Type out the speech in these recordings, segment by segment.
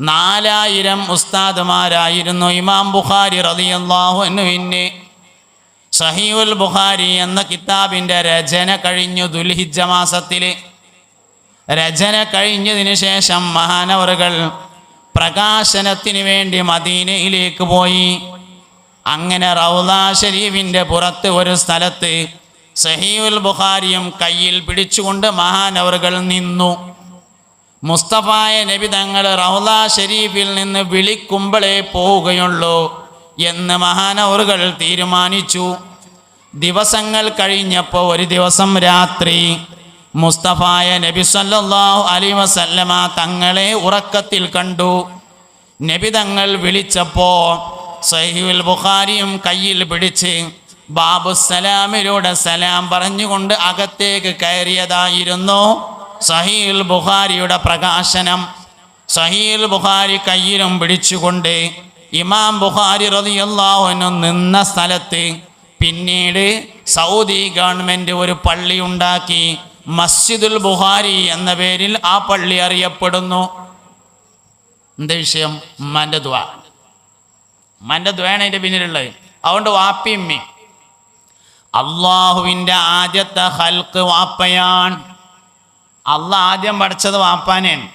നാലായിരം ഉസ്താദുമാരായിരുന്നു ഇമാം ബുഖാരി റളിയല്ലാഹു അൻഹുവിന്. സഹീഉൽ ബുഖാരി എന്ന കിതാബിന്റെ രചന കഴിഞ്ഞു ദുൽഹിജ മാസത്തിൽ രചന കഴിഞ്ഞതിന് ശേഷം മഹാനവറുകൾ പ്രകാശനത്തിന് വേണ്ടി മദീനയിലേക്ക് പോയി. അങ്ങനെ റൗദ ഷരീഫിന്റെ പുറത്ത് ഒരു സ്ഥലത്ത് സഹീഉൽ ബുഖാരിയും കയ്യിൽ പിടിച്ചുകൊണ്ട് മഹാനവറുകൾ നിന്നു. മുസ്തഫായ നബി തങ്ങൾ റൗല ഷരീഫിൽ നിന്ന് വിളിക്കുമ്പോഴേ പോവുകയുള്ളൂ എന്ന് മഹാനവറുകൾ തീരുമാനിച്ചു. ദിവസങ്ങൾ കഴിഞ്ഞപ്പോൾ ഒരു ദിവസം രാത്രി മുസ്തഫായ നബി സല്ലല്ലാഹു അലൈഹി വസല്ലമ തങ്ങളെ ഉറക്കത്തിൽ കണ്ടു. നബി തങ്ങൾ വിളിച്ചപ്പോൾ സഹീൽ ബുഖാരിയും കയ്യിൽ പിടിച്ച് ബാബു സലാമിലൂടെ സലാം പറഞ്ഞുകൊണ്ട് അകത്തേക്ക് കയറിയതായിരുന്നു. സഹീൽ ബുഖാരിയുടെ പ്രകാശനം സഹീൽ ബുഖാരി കയ്യിലും പിടിച്ചുകൊണ്ട് ഇമാം ബുഖാരി റളിയല്ലാഹു നിന്ന സ്ഥലത്ത് പിന്നീട് സൗദി ഗവൺമെന്റ് ഒരു പള്ളി ഉണ്ടാക്കി. മസ്ജിദുൽ ബുഹാരി എന്ന പേരിൽ ആ പള്ളി അറിയപ്പെടുന്നു. എന്താ വിഷയം? ഉമ്മാന്റെ ദ്വാ ഉമ്മാന്റെ ദ്വയാണ് അതിന്റെ പിന്നിലുള്ളത്. അതുകൊണ്ട് വാപ്പിയമ്മി അള്ളാഹുവിന്റെ ആദ്യത്തെ ഹൽക്ക് വാപ്പയാണ്. അള്ളാഹ് ആദ്യം പഠിച്ചത് വാപ്പാനെയാണ്.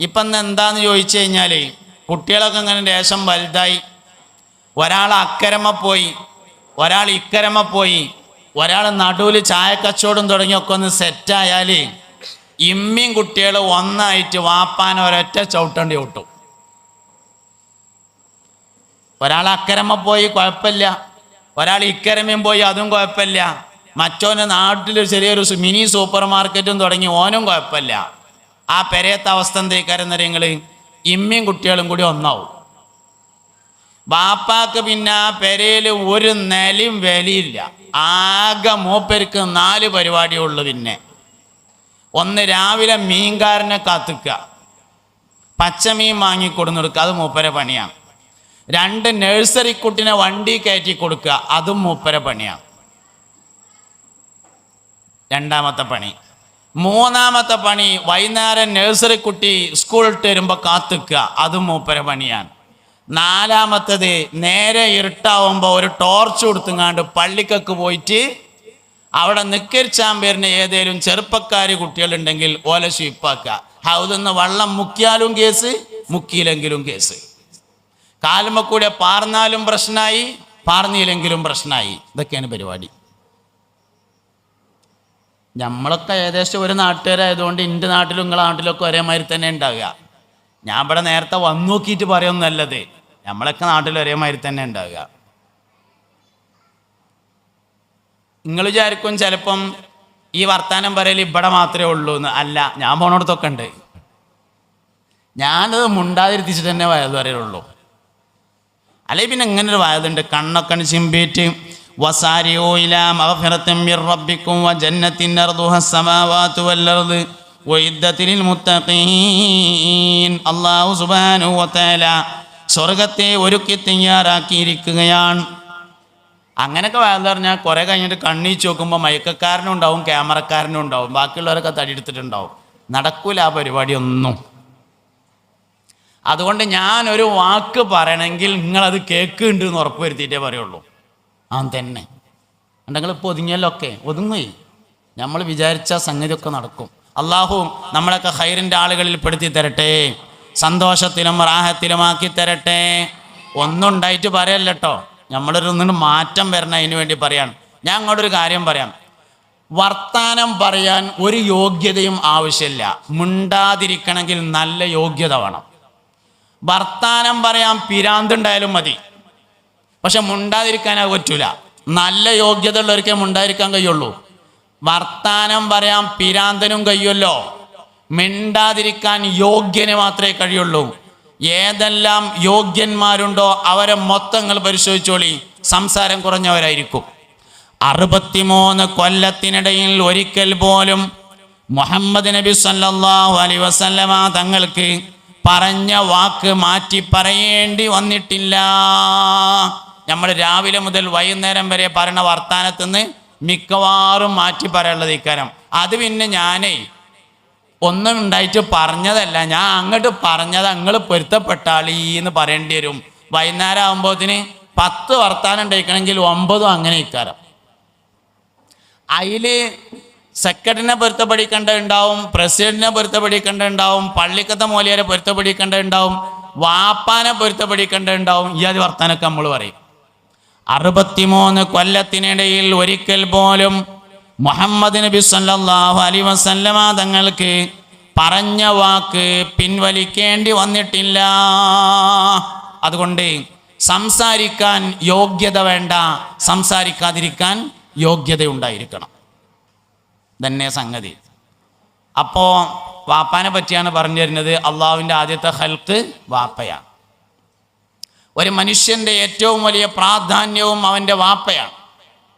ഇപ്പം ഇന്ന് എന്താന്ന് ചോദിച്ചു കഴിഞ്ഞാൽ കുട്ടികളൊക്കെ ഇങ്ങനെ ദേശം വലുതായി. ഒരാൾ അക്കരമ പോയി ഒരാൾ ഇക്കരമ പോയി ഒരാൾ നടുവിൽ ചായക്കച്ചവടം തുടങ്ങിയൊക്കെ ഒന്ന് സെറ്റായാൽ ഇമ്മിയും കുട്ടികൾ ഒന്നായിട്ട് വാപ്പാൻ ഒരൊറ്റ ചവിട്ടേണ്ടി വിട്ടു ഒരാൾ അക്കരമ പോയി കുഴപ്പമില്ല. ഒരാൾ ഇക്കരമയും പോയി അതും കുഴപ്പമില്ല. മറ്റോന് നാട്ടിൽ ചെറിയൊരു മിനി സൂപ്പർ മാർക്കറ്റും തുടങ്ങി. ഓനും കുഴപ്പമില്ല. ആ പെരയത്തെ അവസ്ഥ എന്തേക്കാരെന്ന് അറിയങ്ങൾ ഇമ്മിയും കുട്ടികളും കൂടി ഒന്നാവും. ബാപ്പാക്ക് പിന്നെ ആ പെരയിൽ ഒരു നിലയും വിലയില്ല. ആകെ മൂപ്പർക്ക് നാല് പരിപാടിയുള്ളു പിന്നെ. ഒന്ന് രാവിലെ മീൻകാരനെ കാത്തുക്കുക പച്ചമീൻ വാങ്ങി കൊടുന്നെടുക്കുക അത് മൂപ്പരെ പണിയാണ്. രണ്ട് നഴ്സറി കുട്ടിനെ വണ്ടി കയറ്റി കൊടുക്കുക അതും മൂപ്പരെ പണിയാണ്. രണ്ടാമത്തെ പണി. മൂന്നാമത്തെ പണി വൈകുന്നേരം നഴ്സറി കുട്ടി സ്കൂൾ ഇട്ട് വരുമ്പോൾ കാത്തുക്കുക. അതും മൂപ്പര പണിയാണ്. നാലാമത്തത് നേരെ ഇരുട്ടാവുമ്പോൾ ഒരു ടോർച്ച് കൊടുത്തുങ്ങാണ്ട് പള്ളിക്കൊക്കെ പോയിട്ട് അവിടെ നിക്കരിച്ചാൻ വരുന്ന ഏതേലും ചെറുപ്പക്കാർ കുട്ടികളുണ്ടെങ്കിൽ ഓല സ്വീപ്പാക്കുക ഹൗതെന്ന് വള്ളം മുക്കിയാലും കേസ് മുക്കിയില്ലെങ്കിലും കേസ്. കാലുമ്മ പാർന്നാലും പ്രശ്നമായി പാർന്നില്ലെങ്കിലും പ്രശ്നമായി ഇതൊക്കെയാണ് പരിപാടി. നമ്മളൊക്കെ ഏകദേശം ഒരു നാട്ടുകാരായതുകൊണ്ട് എന്റെ നാട്ടിലും നിങ്ങളെ നാട്ടിലൊക്കെ ഒരേമാതിരി തന്നെ ഉണ്ടാവുക ഞാൻ ഇവിടെ നേരത്തെ വന്നു നോക്കിയിട്ട് പറയുന്നല്ലത് നമ്മളൊക്കെ നാട്ടിൽ ഒരേമാതിരി തന്നെ ഉണ്ടാവുക നിങ്ങൾ വിചാരിക്കും ചിലപ്പം ഈ വർത്താനം പറയൽ ഇവിടെ മാത്രമേ ഉള്ളൂ എന്ന് അല്ല ഞാൻ പോണോടത്തൊക്കെ ഉണ്ട് ഞാനത് മുണ്ടാതിരുത്തിച്ചിട്ട് തന്നെ വയത് പറയുള്ളൂ അല്ലെ പിന്നെ ഇങ്ങനെ ഒരു വയതുണ്ട് കണ്ണൊക്കെ ചിമ്പിയിട്ട് വസാരിയോ ഇലാ മഗ്ഫിറത്തിൻ മിർ റബ്ബിക്കും വജന്നത്തിൻ അർദുഹ السماوات والأرض وعدت للمتقين അല്ലാഹു സുബ്ഹാനഹു വതആല സ്വർഗത്തെ ഒരുക്കി തയ്യാറാക്കിയിരിക്കുകയാണ് അങ്ങനെയൊക്കെ വായന പറഞ്ഞാൽ കുറേ കഴിഞ്ഞിട്ട് കണ്ണീച്ച് നോക്കുമ്പോൾ മയക്കക്കാരനും ഉണ്ടാവും ക്യാമറക്കാരനും ഉണ്ടാവും ബാക്കിയുള്ളവരൊക്കെ തടിയെടുത്തിട്ടുണ്ടാവും നടക്കൂല ആ പരിപാടിയൊന്നും അതുകൊണ്ട് ഞാൻ ഒരു വാക്ക് പറയണമെങ്കിൽ നിങ്ങളത് കേൾക്കുന്നുണ്ട് എന്ന് ഉറപ്പ് വരുത്തിയിട്ടേ പറയുള്ളൂ ആ തന്നെ. ഉണ്ടെങ്കിൽ ഇപ്പോൾ ഒതുങ്ങിയല്ലോ ഒതുങ്ങി നമ്മൾ വിചാരിച്ച സംഗതിയൊക്കെ നടക്കും. അള്ളാഹു നമ്മളൊക്കെ ഹൈറിന്റെ ആളുകളിൽ പെടുത്തി തരട്ടെ. സന്തോഷത്തിലും റാഹത്തിലുമാക്കി തരട്ടെ. ഒന്നുണ്ടായിട്ട് പറയല്ലോ നമ്മളൊരു ഒന്നിന് മാറ്റം വരണം അതിന് വേണ്ടി പറയാണ്. ഞാൻ അങ്ങോട്ടൊരു കാര്യം പറയാം. വർത്താനം പറയാൻ ഒരു യോഗ്യതയും ആവശ്യമില്ല. മിണ്ടാതിരിക്കണമെങ്കിൽ നല്ല യോഗ്യത വേണം. വർത്താനം പറയാൻ പിരാന്തുണ്ടായാലും മതി. പക്ഷെ മുണ്ടാതിരിക്കാൻ പറ്റൂല. നല്ല യോഗ്യത ഉള്ളവർക്കേ മുണ്ടായിരിക്കാൻ കഴിയുള്ളൂ. വർത്താനം പറയാൻ പിരാന്തനും കഴിയുമല്ലോ. മിണ്ടാതിരിക്കാൻ യോഗ്യന് മാത്രമേ കഴിയുള്ളൂ. ഏതെല്ലാം യോഗ്യന്മാരുണ്ടോ അവരെ മൊത്തങ്ങൾ പരിശോധിച്ചോളി. സംസാരം കുറഞ്ഞവരായിരിക്കും. അറുപത്തിമൂന്ന് കൊല്ലത്തിനിടയിൽ ഒരിക്കൽ പോലും മുഹമ്മദ് നബി സല്ലാഹു അലൈഹി വസല്ലമ തങ്ങൾക്ക് പറഞ്ഞ വാക്ക് മാറ്റി പറയേണ്ടി വന്നിട്ടില്ല. നമ്മൾ രാവിലെ മുതൽ വൈകുന്നേരം വരെ പറയുന്ന വർത്താനത്തുനിന്ന് മിക്കവാറും മാറ്റി പറയാനുള്ളത് ഇക്കാരം അത് പിന്നെ ഞാനേ ഒന്നും ഉണ്ടായിട്ട് പറഞ്ഞതല്ല. ഞാൻ അങ്ങോട്ട് പറഞ്ഞത് അങ്ങൾ പൊരുത്തപ്പെട്ടാളീ എന്ന് പറയേണ്ടി വരും. വൈകുന്നേരം ആകുമ്പോഴത്തിന് പത്ത് വർത്താനം ഉണ്ടായിക്കണമെങ്കിൽ ഒമ്പതും അങ്ങനെ ഇക്കാരം അതിൽ സെക്രട്ടറിനെ പൊരുത്തപ്പെടിക്കേണ്ടതുണ്ടാവും പ്രസിഡന്റിനെ പൊരുത്തപ്പെടിക്കേണ്ടതുണ്ടാവും പള്ളിക്കത്തെ മൂലിയരെ പൊരുത്തപ്പെടിക്കേണ്ടതുണ്ടാവും വാപ്പാനെ പൊരുത്തപ്പെടിക്കേണ്ടതുണ്ടാവും. ഈ അത് വർത്താനൊക്കെ നമ്മൾ പറയും. അറുപത്തിമൂന്ന് കൊല്ലത്തിനിടയിൽ ഒരിക്കൽ പോലും മുഹമ്മദ് നബി സല്ലാഹു അലി വസല്ലമ തങ്ങൾക്ക് പറഞ്ഞ വാക്ക് പിൻവലിക്കേണ്ടി വന്നിട്ടില്ല. അതുകൊണ്ട് സംസാരിക്കാൻ യോഗ്യത വേണ്ട. സംസാരിക്കാതിരിക്കാൻ യോഗ്യത ഉണ്ടായിരിക്കണം തന്നെ സംഗതി. അപ്പോൾ വാപ്പാനെ പറ്റിയാണ് പറഞ്ഞു തരുന്നത്. അള്ളാഹുവിന്റെ ആദ്യത്തെ ഹൽക്ക് വാപ്പയാണ്. ഒരു മനുഷ്യന്റെ ഏറ്റവും വലിയ പ്രാധാന്യവും അവന്റെ വാപ്പയാണ്.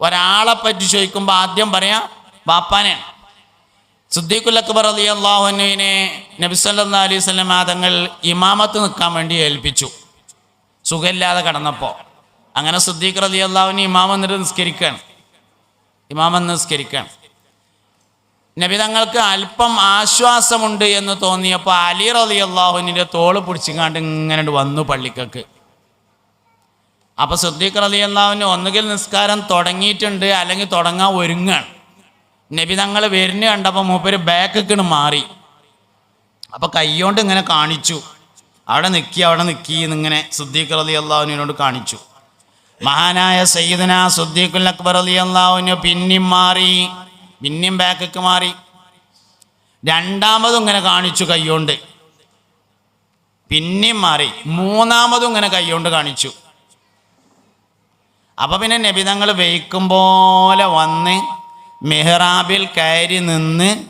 ഒരാളെ പറ്റി ചോദിക്കുമ്പോൾ ആദ്യം പറയാം വാപ്പാനെയാണ്. സുദ്ദീഖുൽ അക്ബർ അലി അള്ളാഹുവിനെ നബിസല്ലാ അലൈഹി സ്വലം തങ്ങൾ ഇമാമത്ത് നിൽക്കാൻ വേണ്ടി ഏൽപ്പിച്ചു. സുഖമില്ലാതെ കടന്നപ്പോൾ അങ്ങനെ സുദ്ദീഖ് റലി അള്ളാഹുവിന് ഇമാം എന്നിട്ട് നിസ്കരിക്കുകയാണ് ഇമാമൻ നിസ്കരിക്കുകയാണ് നബി തങ്ങൾക്ക് അല്പം ആശ്വാസമുണ്ട് എന്ന് തോന്നിയപ്പോൾ അലി റലി അള്ളാഹുവിന്റെ തോൾ പിടിച്ചിങ്ങാണ്ട് ഇങ്ങനെ വന്നു പള്ളിക്കക്ക്. അപ്പോൾ സുദ്ദീഖ് അലി അള്ളാഹുവിന് ഒന്നുകിൽ നിസ്കാരം തുടങ്ങിയിട്ടുണ്ട് അല്ലെങ്കിൽ തുടങ്ങാൻ ഒരുങ്ങാണ്. നബി തങ്ങൾ വരുന്ന കണ്ടപ്പോൾ മൂപ്പര് ബാക്കൊക്കെ മാറി. അപ്പോൾ കൈകൊണ്ട് ഇങ്ങനെ കാണിച്ചു. അവിടെ നിൽക്കി അവിടെ നിൽക്കി എന്നിങ്ങനെ സുദ്ദീഖ് അലി അള്ളാഹുവിനോട് കാണിച്ചു. മഹാനായ സയ്യിദന സുദ്ദീഖുൽ അക്ബർ അലി അള്ളാഹുവിന് പിന്നെയും മാറി പിന്നെയും ബാക്കൊക്കെ മാറി. രണ്ടാമതും ഇങ്ങനെ കാണിച്ചു കൈകൊണ്ട് പിന്നെയും മാറി. മൂന്നാമതും ഇങ്ങനെ കൈകൊണ്ട് കാണിച്ചു. അപ്പൊ പിന്നെ നബിതങ്ങൾ വെയ്ക്കും പോലെ വന്ന് മെഹ്റാബിൽ കയറി നിന്ന്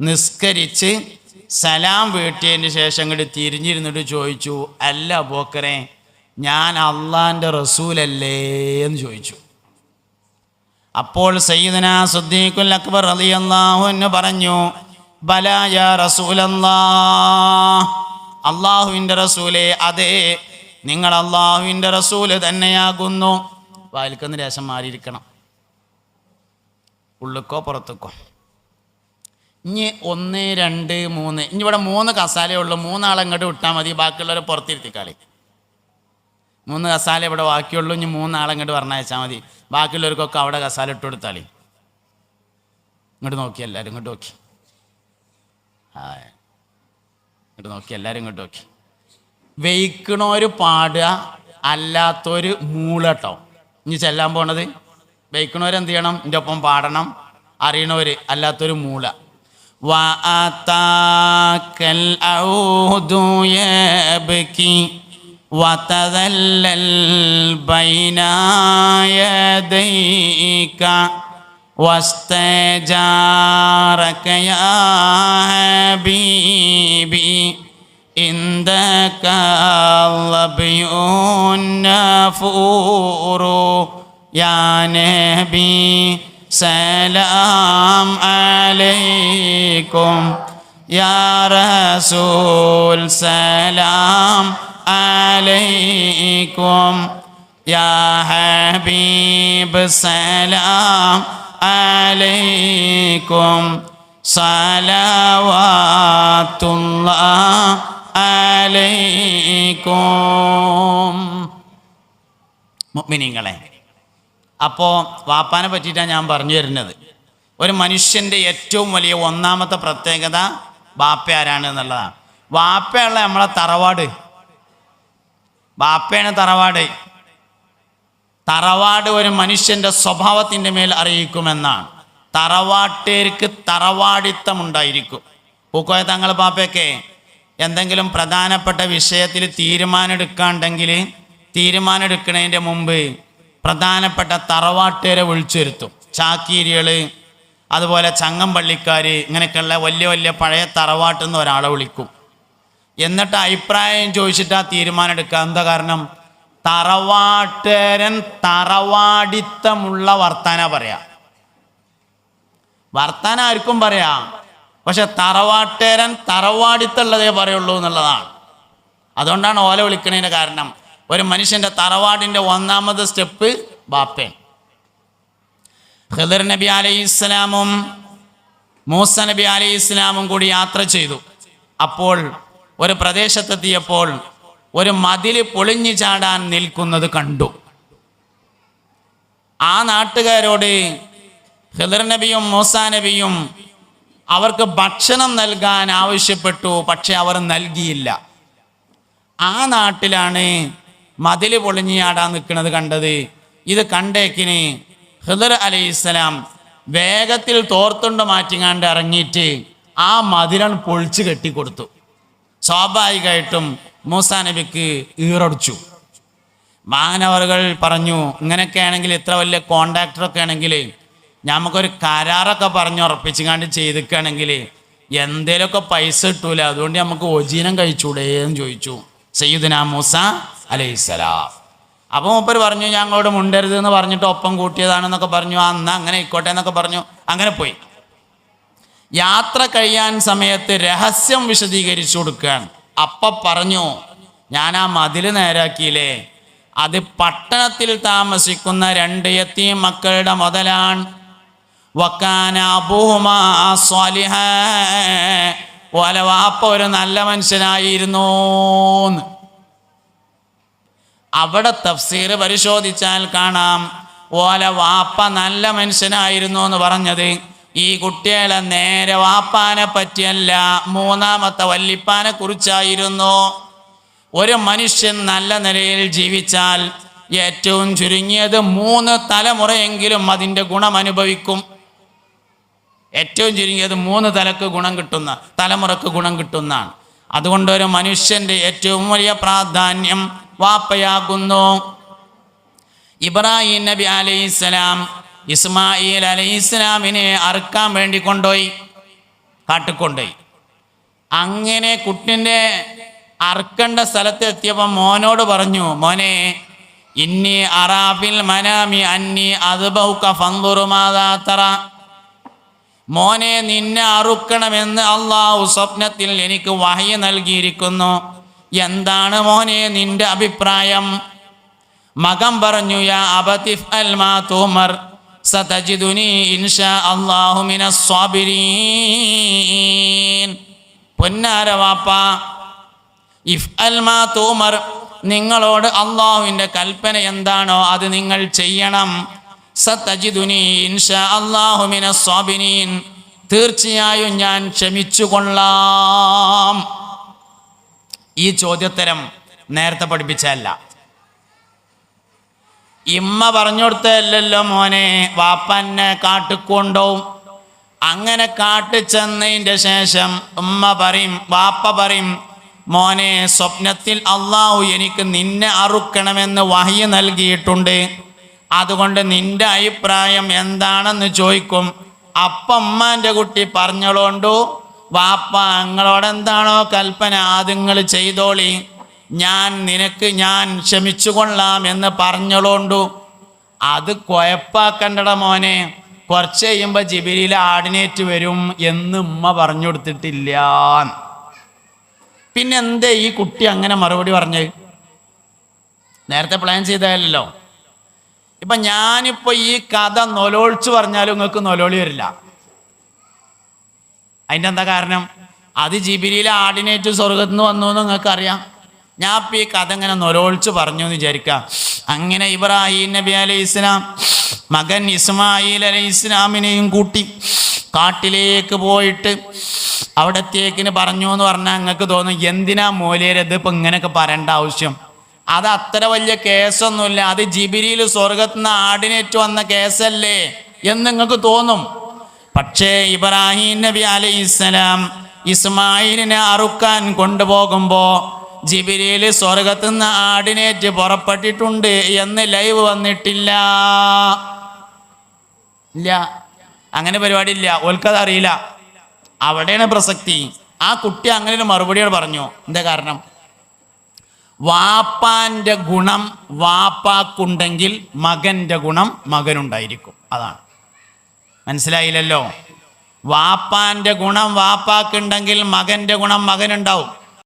നിസ്കരിച്ച് സലാം വീട്ടിയതിന് ശേഷം ഇങ്ങോട്ട് തിരിഞ്ഞിരുന്നിട്ട് ചോദിച്ചു അല്ല ബോക്കറെ ഞാൻ അള്ളാന്റെ റസൂലല്ലേ? എന്ന് ചോദിച്ചു. അപ്പോൾ സയ്യിദന സുദ്ദീഖുൽ അക്ബർ അലി അള്ളാഹു എന്ന് പറഞ്ഞു ബലായ അള്ളാഹുവിന്റെ റസൂലേ അതെ നിങ്ങൾ അള്ളാഹുവിന്റെ റസൂൽ തന്നെയാകുന്നു. വായിൽക്കുന്ന രസം മാറിയിരിക്കണം. ഉള്ളുക്കോ പുറത്തേക്കോ. ഇനി ഒന്ന് രണ്ട് മൂന്ന്. ഇനി ഇവിടെ മൂന്ന് കസാലയേ ഉള്ളൂ. മൂന്നാളെ വിട്ടാൽ മതി. ബാക്കിയുള്ളവരെ പുറത്തിരുത്തി കളി മൂന്ന് കസാല ഇവിടെ ബാക്കിയുള്ളൂ. ഇനി മൂന്നാളെ ഇങ്ങോട്ട് പറഞ്ഞയച്ചാൽ മതി. ബാക്കിയുള്ളവർക്കൊക്കെ അവിടെ കസാല ഇട്ട് കൊടുത്താളി. ഇങ്ങോട്ട് നോക്കി എല്ലാവരും ഇങ്ങോട്ട് നോക്കി. ആ ഇങ്ങോട്ട് നോക്കി എല്ലാവരും ഇങ്ങോട്ട് നോക്കി. വെയിക്കണോര് പാടുക അല്ലാത്തൊരു മൂളട്ടോ. ഇനി ചെല്ലാൻ പോണത് വെയ്ക്കണവർ എന്ത് ചെയ്യണം എൻ്റെ ഒപ്പം പാടണം അറിയണവർ അല്ലാത്തൊരു മൂള وآتاك العود يبكي وتذلل بين يديك واستجارك يا حبيبي عندك الظبي النفور يا نبي سلام عليكم. يا رسول سلام عليكم. يا حبيب سلام عليكم. صلوات الله അലൈക്കും. മുഗ്മിനിങ്ങളെ അപ്പോൾ വാപ്പാനെ പറ്റിയിട്ടാണ് ഞാൻ പറഞ്ഞു തരുന്നത് ഒരു മനുഷ്യന്റെ ഏറ്റവും വലിയ ഒന്നാമത്തെ പ്രത്യേകത വാപ്പ ആരാണ് എന്നുള്ളതാണ്. വാപ്പയുള്ള നമ്മളെ തറവാട്. വാപ്പയാണ് തറവാട്. തറവാട് ഒരു മനുഷ്യന്റെ സ്വഭാവത്തിന്റെ മേൽ അറിയിക്കുമെന്നാണ്. തറവാട്ടേർക്ക് തറവാടിത്തം ഉണ്ടായിരിക്കും. പൂക്കോയ തങ്ങൾ പാപ്പയൊക്കെ. എന്തെങ്കിലും പ്രധാനപ്പെട്ട വിഷയത്തിൽ തീരുമാനമെടുക്കാണ്ടെങ്കിൽ തീരുമാനമെടുക്കുന്നതിന്റെ മുമ്പ് പ്രധാനപ്പെട്ട തറവാട്ടുകാരെ വിളിച്ചു വരുത്തും ചാക്കീരികൾ അതുപോലെ ചങ്ങമ്പള്ളിക്കാർ ഇങ്ങനെയൊക്കെയുള്ള വലിയ വലിയ പഴയ തറവാട്ടിൽ നിന്ന് ഒരാളെ വിളിക്കും. എന്നിട്ട് അഭിപ്രായം ചോദിച്ചിട്ട് തീരുമാനം എടുക്കുക എന്താ കാരണം? തറവാട്ടേരൻ തറവാടിത്തമുള്ള വർത്താന പറയാ. വർത്താനം ആർക്കും പറയാം. പക്ഷെ തറവാട്ടേരൻ തറവാടിത്തുള്ളതേ പറയുള്ളൂ എന്നുള്ളതാണ്. അതുകൊണ്ടാണ് ഓല വിളിക്കണതിന്റെ കാരണം ഒരു മനുഷ്യന്റെ തറവാടിന്റെ ഒന്നാമത് സ്റ്റെപ്പ് ബാപ്പേ ഹദർ നബി അലൈഹി ഇസ്ലാമും മൂസ നബി അലൈഹി ഇസ്ലാമും കൂടി യാത്ര ചെയ്തു. അപ്പോൾ ഒരു പ്രദേശത്തെത്തിയപ്പോൾ ഒരു മതിൽ പൊളിഞ്ഞു ചാടാൻ നിൽക്കുന്നത് കണ്ടു. ആ നാട്ടുകാരോട് ഹിദർ നബിയും മൂസ നബിയും അവർക്ക് ഭക്ഷണം നൽകാൻ ആവശ്യപ്പെട്ടു പക്ഷെ അവർ നൽകിയില്ല. ആ നാട്ടിലാണ് മതിൽ പൊളിഞ്ഞാടാൻ നിൽക്കുന്നത് കണ്ടത്. ഇത് കണ്ടേക്കിന് ഹിദർ അലൈഹിസ്സലാം വേഗത്തിൽ തോർത്തുണ്ട് മാറ്റിങ്ങാണ്ട് ഇറങ്ങിയിട്ട് ആ മതിലൺ പൊളിച്ചു കെട്ടിക്കൊടുത്തു. സ്വാഭാവികമായിട്ടും മൂസാ നബിക്ക് ഈറടിച്ചു. മാനവറുകൾ പറഞ്ഞു ഇങ്ങനെയൊക്കെ ആണെങ്കിൽ ഇത്ര വലിയ കോണ്ടാക്ടറൊക്കെ ആണെങ്കിൽ നമുക്കൊരു കരാറൊക്കെ പറഞ്ഞ് ഉറപ്പിച്ചുകാണ്ട് ചെയ്തിക്കുകയാണെങ്കിൽ എന്തേലൊക്കെ പൈസ കിട്ടൂല? അതുകൊണ്ട് നമുക്ക് ഒജീനം കഴിച്ചൂടേ എന്ന് ചോദിച്ചു. സയ്യിദ്ന മൂസ അലൈഹിസ്സലാം അപ്പോൾ മൂപ്പർ പറഞ്ഞു ഞങ്ങളോട് മുണ്ടരുത് എന്ന് പറഞ്ഞിട്ട് ഒപ്പം കൂട്ടിയതാണെന്നൊക്കെ പറഞ്ഞു. അന്ന് അങ്ങനെ ആയിക്കോട്ടെ എന്നൊക്കെ പറഞ്ഞു. അങ്ങനെ പോയി. യാത്ര കഴിയാൻ സമയത്ത് രഹസ്യം വിശദീകരിച്ചു കൊടുക്കുകയാണ്. അപ്പ പറഞ്ഞു ഞാൻ ആ മതിൽ നേരാക്കിയില്ലേ? അത് പട്ടണത്തിൽ താമസിക്കുന്ന രണ്ട് എത്തി മക്കളുടെ മുതലാണ്. വക്കാന അബൂഹുമാ ഓല വാപ്പ ഒരു നല്ല മനുഷ്യനായിരുന്നു. അവിടെ തഫ്സീർ പരിശോധിച്ചാൽ കാണാം. ഓല വാപ്പ നല്ല മനുഷ്യനായിരുന്നു എന്ന് പറഞ്ഞത് ഈ കുട്ടികളെ നേരെ വാപ്പാനെ പറ്റിയല്ല മൂന്നാമത്തെ വല്ലിപ്പാനെ കുറിച്ചായിരുന്നു. ഒരു മനുഷ്യൻ നല്ല നിലയിൽ ജീവിച്ചാൽ ഏറ്റവും ചുരുങ്ങിയത് മൂന്ന് തലമുറയെങ്കിലും അതിന്റെ ഗുണം അനുഭവിക്കും. ഏറ്റവും ചുരുങ്ങിയത് മൂന്ന് തലക്ക് ഗുണം കിട്ടുന്ന തലമുറയ്ക്ക് ഗുണം കിട്ടുന്നതാണ്. അതുകൊണ്ട് ഒരു മനുഷ്യന്റെ ഏറ്റവും വലിയ പ്രാധാന്യം വാപ്പയാകുന്നു. ഇബ്രാഹിം നബി അലൈഹിസ്സലാം ഇസ്മായിൽ അലൈഹിസ്സലാമിനെ അറുക്കാൻ വേണ്ടി കൊണ്ടുപോയി കാട്ടിക്കൊണ്ടുപോയി. അങ്ങനെ കുട്ടിന്റെ അറുക്കേണ്ട സ്ഥലത്ത് എത്തിയപ്പോൾ മോനോട് പറഞ്ഞു മോനെ ഇന്നി അറാഫിൽ മനാമി അന്നി അതുബൗക്ക ഫന്തുറുമാതാത്തറ മോനെ നിന്നെ അറുക്കണമെന്ന് അള്ളാഹു സ്വപ്നത്തിൽ എനിക്ക് വഹയ നൽകിയിരിക്കുന്നു. എന്താണ് മോനെ നിന്റെ അഭിപ്രായം? മകം പറഞ്ഞു യാ അബതിഫ് ഇഫ് നിങ്ങളോട് അള്ളാഹുവിന്റെ കൽപ്പന എന്താണോ അത് നിങ്ങൾ ചെയ്യണം. തീർച്ചയായും ഞാൻ ക്ഷമിച്ചു കൊള്ളാം ഈ ചോദ്യോത്തരം നേരത്തെ പഠിപ്പിച്ചല്ല ഇമ്മ പറഞ്ഞു കൊടുത്തല്ലോ മോനെ വാപ്പന്നെ കാട്ടിക്കൊണ്ടോ അങ്ങനെ കാട്ടി ചെന്നതിന്റെ ശേഷം ഉമ്മ പറയും വാപ്പ പറയും മോനെ സ്വപ്നത്തിൽ അള്ളാഹു എനിക്ക് നിന്നെ അറുക്കണമെന്ന് വഹി നൽകിയിട്ടുണ്ട്. അതുകൊണ്ട് നിന്റെ അഭിപ്രായം എന്താണെന്ന് ചോദിക്കും. അപ്പമ്മാന്റെ കുട്ടി പറഞ്ഞോളോണ്ടു വാപ്പ നിങ്ങളോട് എന്താണോ കൽപ്പന അതുങ്ങൾ ചെയ്തോളി. ഞാൻ നിനക്ക് ഞാൻ ക്ഷമിച്ചു കൊള്ളാം എന്ന് പറഞ്ഞോളോണ്ടു. അത് കുഴപ്പാക്കണ്ടട മോനെ. കുറച്ച് കഴിയുമ്പോൾ ജിബിരിയിൽ ആടിനേറ്റ് വരും എന്ന് ഉമ്മ പറഞ്ഞു കൊടുത്തിട്ടില്ല പിന്നെ എന്തേ ഈ കുട്ടി അങ്ങനെ മറുപടി പറഞ്ഞത്? നേരത്തെ പ്ലാൻ ചെയ്തതല്ലോ ഇപ്പൊ ഞാനിപ്പോ ഈ കഥ നൊലോളിച്ച് പറഞ്ഞാലും നിങ്ങൾക്ക് നൊലോളി വരില്ല. അതിന്റെ എന്താ കാരണം? അത് ജിബിരിയിലെ ആർഡിനേറ്റ് സ്വർഗത്തു നിന്ന് വന്നു എന്ന് നിങ്ങൾക്ക് അറിയാം ഞാൻ ഇപ്പം ഈ കഥ ഇങ്ങനെ നൊലോളിച്ച് പറഞ്ഞു എന്ന് വിചാരിക്കാം അങ്ങനെ ഇബ്രാഹിം നബി അലൈഹി ഇസ്ലാം മകൻ ഇസ്മായിൽ അലൈഹി ഇസ്ലാമിനെയും കൂട്ടി കാട്ടിലേക്ക് പോയിട്ട് അവിടത്തേക്കിന് പറഞ്ഞു എന്ന് പറഞ്ഞാൽ നിങ്ങൾക്ക് തോന്നും എന്തിനാ മൂലേരത് ഇപ്പം ഇങ്ങനെയൊക്കെ പറയേണ്ട ആവശ്യം? അത് അത്ര വലിയ കേസൊന്നുമില്ല. അത് ജിബിരിയിൽ സ്വർഗത്തിൽ നിന്ന് ആടിനേറ്റ് വന്ന കേസല്ലേ എന്ന് നിങ്ങൾക്ക് തോന്നും. പക്ഷേ ഇബ്രാഹിം നബി അലൈഹിസ്സലാം ഇസ്മായിലിനെ അറുക്കാൻ കൊണ്ടുപോകുമ്പോൾ ജിബിരിയിൽ സ്വർഗത്തു നിന്ന് ആടിനേറ്റ് പുറപ്പെട്ടിട്ടുണ്ട് എന്ന് ലൈവ് വന്നിട്ടില്ല. ഇല്ല. അങ്ങനെ പരിപാടി ഇല്ല. ഓൽക്കത് അറിയില്ല. അവിടെയാണ് പ്രസക്തി. ആ കുട്ടി അങ്ങനെ ഒരു മറുപടിയോട് പറഞ്ഞു. എന്താ കാരണം? വാപ്പാന്റെ ഗുണം വാപ്പാക്കുണ്ടെങ്കിൽ മകന്റെ ഗുണം മകനുണ്ടായിരിക്കും. അതാണ്. മനസ്സിലായില്ലല്ലോ? വാപ്പാന്റെ ഗുണം വാപ്പാക്കുണ്ടെങ്കിൽ മകന്റെ ഗുണം മകനുണ്ടാവും.